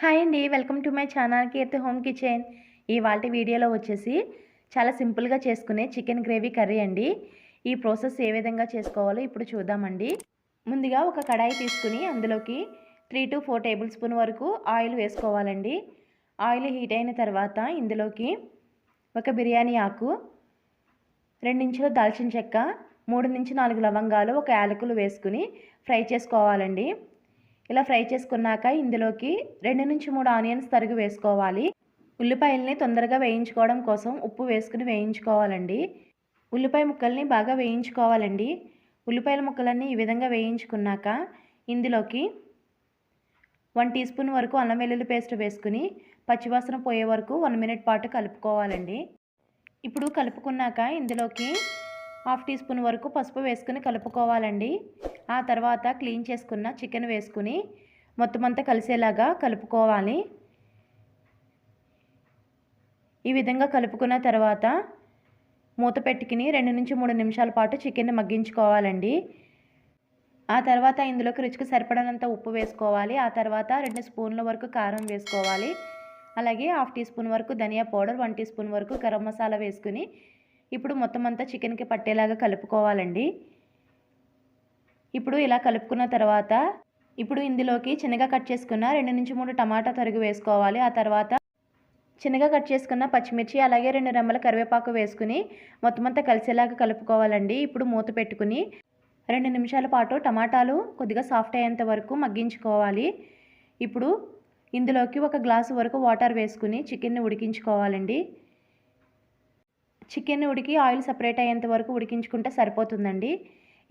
Hi అండి welcome to my channel Keerthi home kitchen. ఇవాళ వీడియోలో వచ్చేసి చాలా సింపుల్గా చేసుకునే చికెన్ గ్రేవీ కర్రీ అండి. ఈ ప్రాసెస్ ఏ విధంగా చేసుకోవాలో ఇప్పుడు చూద్దామండి. ముందుగా ఒక కడాయి తీసుకుని అందులోకి three to four tablespoon వరకు ఆయిల్ వేసుకోవాలండి. ఆయిల్ హీట్ అయిన తర్వాత ఇందులోకి ఒక బిర్యానీ ఆకు రెండించులు దాల్చిన చెక్క మూడు నుంచి నాలుగు లవంగాలు ఒక యాలకులు వేసుకుని ఫ్రై చేసుకోవాలండి. ఇలా ఫ్రై చేసుకున్నాక ఇందులోకి రెండు నుంచి మూడు ఆనియన్స్ తరుగు వేసుకోవాలి. ఉల్లిపాయల్ని తొందరగా వేయించుకోవడం కోసం ఉప్పు వేసుకుని వేయించుకోవాలండి. ఉల్లిపాయ ముక్కల్ని బాగా వేయించుకోవాలండి. ఉల్లిపాయల ముక్కలన్నీ ఈ విధంగా వేయించుకున్నాక ఇందులోకి వన్ టీ స్పూన్ వరకు అల్లం వెల్లుల్లి పేస్ట్ వేసుకుని పచ్చివాసన పోయే వరకు వన్ మినిట్ పాటు కలుపుకోవాలండి. ఇప్పుడు కలుపుకున్నాక ఇందులోకి హాఫ్ టీ స్పూన్ వరకు పసుపు వేసుకుని కలుపుకోవాలండి. ఆ తర్వాత క్లీన్ చేసుకున్న చికెన్ వేసుకుని మొత్తం అంతా కలిసేలాగా కలుపుకోవాలి. ఈ విధంగా కలుపుకున్న తర్వాత మూత పెట్టుకుని రెండు నుంచి మూడు నిమిషాల పాటు చికెన్ని మగ్గించుకోవాలండి. ఆ తర్వాత ఇందులోకి రుచికి సరిపడనంత ఉప్పు వేసుకోవాలి. ఆ తర్వాత రెండు స్పూన్ల వరకు కారం వేసుకోవాలి. అలాగే హాఫ్ టీ స్పూన్ వరకు ధనియా పౌడర్ వన్ టీ స్పూన్ వరకు గరం మసాలా వేసుకుని ఇప్పుడు మొత్తం అంతా చికెన్కి పట్టేలాగా కలుపుకోవాలండి. ఇప్పుడు ఇలా కలుపుకున్న తర్వాత ఇప్పుడు ఇందులోకి చిన్నగా కట్ చేసుకున్న రెండు నుంచి మూడు టమాటా తరుగు వేసుకోవాలి. ఆ తర్వాత చిన్నగా కట్ చేసుకున్న పచ్చిమిర్చి అలాగే రెండు రెమ్మల కరివేపాకు వేసుకుని మొత్తం అంతా కలిసేలాగా కలుపుకోవాలండి. ఇప్పుడు మూత పెట్టుకుని రెండు నిమిషాల పాటు టమాటాలు కొద్దిగా సాఫ్ట్ అయ్యేంత వరకు మగ్గించుకోవాలి. ఇప్పుడు ఇందులోకి ఒక గ్లాసు వరకు వాటర్ వేసుకుని చికెన్ని ఉడికించుకోవాలండి. చికెన్ ఉడికి ఆయిల్ సపరేట్ అయ్యేంత వరకు ఉడికించుకుంటే సరిపోతుందండి.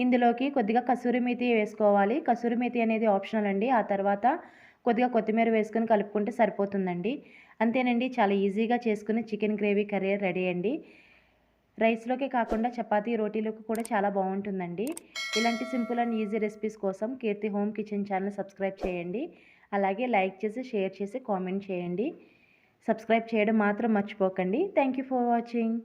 ఇందులోకి కొద్దిగా కసూరి మేతి వేసుకోవాలి. కసూరి మేతి అనేది ఆప్షనల్ అండి. ఆ తర్వాత కొద్దిగా కొత్తిమీర వేసుకొని కలుపుకుంటే సరిపోతుందండి. అంతేనండి చాలా ఈజీగా చేసుకుని చికెన్ గ్రేవీ కర్రీ రెడీ అండి. రైస్లోకి కాకుండా చపాతీ రోటీలకు కూడా చాలా బాగుంటుందండి. ఇలాంటి సింపుల్ అండ్ ఈజీ రెసిపీస్ కోసం Keerthi home kitchen channel subscribe చేయండి. అలాగే లైక్ చేసి షేర్ చేసి కామెంట్ చేయండి. సబ్స్క్రైబ్ చేయడం మాత్రం మర్చిపోకండి. Thank you for watching.